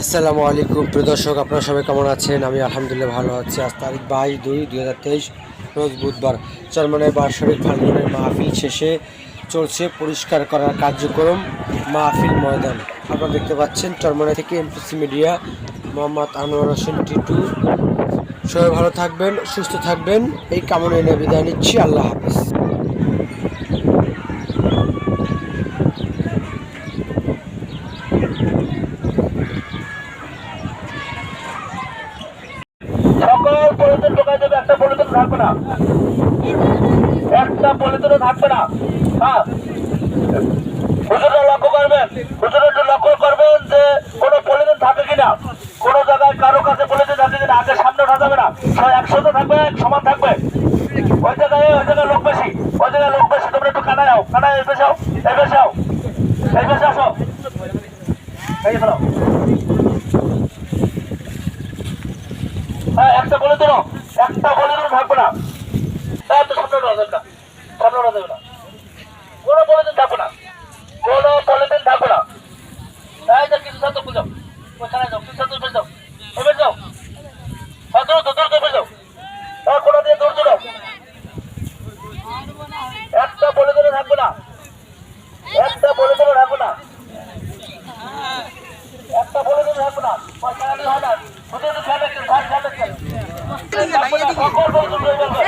আসসালামু আলাইকুম, প্রিয় দর্শক, আপনারা সবাই কেমন আছেন? আমি আলহামদুলিল্লাহ ভালো আছি। আজ তারিখ বাইশ দুই দুই হাজার তেইশ, রোজ বুধবার। চরমনায় বার্ষিক ফাল্গুনের মাহফিল শেষে চলছে পরিষ্কার করার কার্যক্রম, মাহফিল ময়দান। আপনারা দেখতে পাচ্ছেন চরমনাই থেকে এমপিসি মিডিয়া মোহাম্মদ আনোয়ার হোসেন, টিটু। সবাই ভালো থাকবেন, সুস্থ থাকবেন। এই কামনা এনে বিদায় নিচ্ছি। আল্লাহ হাফিজ সকল পলিথিন ঢোকাই দেবে একটা পলিথিন থাকবে না। একটা পলিথিনও থাকবে না। হ্যাঁ। হুজুরা লক্ষ্য করবেন। হুজুরা একটু লক্ষ্য করবেন যে কোনো পলিথিন থাকে কিনা। কোনো জায়গায় কারও কাছে পলিথিন থাকে কিনা, আগে সামনে ওঠা যাবে না। একসাথে থাকবে সমান থাকবে। ওই জায়গায় ওই জায়গায় লোক বেশি। ওই জায়গায় লোক বেশি, তোমরা একটু কানায় আও। কানায় এই বেশাও এই বেশাও এই বেশে আসো। এই ফেলো হ্যাঁ একটা বলে দিল একটা বলেরও থাকবে না। এত সামনে ওঠা সামনে দেবে না কোনো পলিথিন থাকবে না কোনো পলিথিন থাকবে না এই যে কিছু ছাত্র বুঝাও ওখানে যাও কিছু ছাত্র বেশ যাও এবার যাও হ্যাঁ দৌড় দৌড় দৌড় যাও হ্যাঁ কোনো দিয়ে দৌড় দৌড়াও একটা পলিথিনে থাকবে না একটা পলিথিনে থাকবে না একটা পলিথিনে থাকবে না পয়সা আনলে হয় না ওদের তো খেয়াল রাখছেন ভাই খেয়াল রাখছেন সকল পলিথিন রয়ে যাবে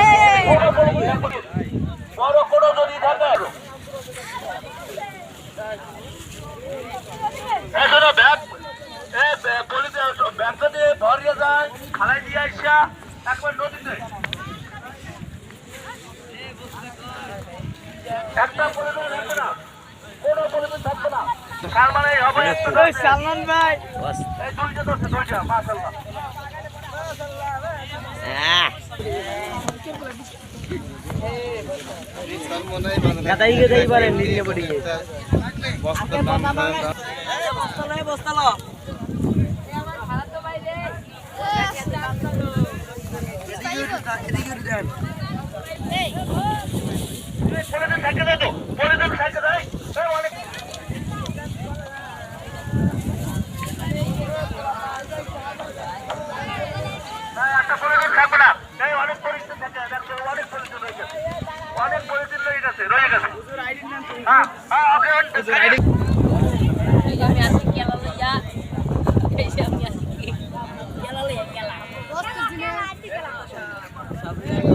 কোনো পলিথিন থাকবে না। বড় কোনো যদি থাকে এই শোনো, ব্যাগ এই ব্যাগ- পলিথিন ব্যাগটা দিয়ে ভরিয়ে যায় খালাই দিয়ে আসা একবার নদীতে একটা পলিথিন থাকবে না। কোনো পলিথিন থাকবে না। তার মানে হবে একটা সালমান ভাই। এই দুইটা ধরছে দুইটা মাশাআল্লাহ। গাদাই গাদাই পারে নিলে পড়ি পলিথিন থাকে দেয় তো পলিথিন থাকে দেয় এই অনেক হ্যাঁ, একটা পলিথিন থাকবে না এই অনেক পলিথিন থাকে দেখো অনেক পলিথিন রয়ে গেছে অনেক পলিথিন রয়ে গেছে রয়ে গেছে হ্যাঁ হ্যাঁ ওকে Yeah.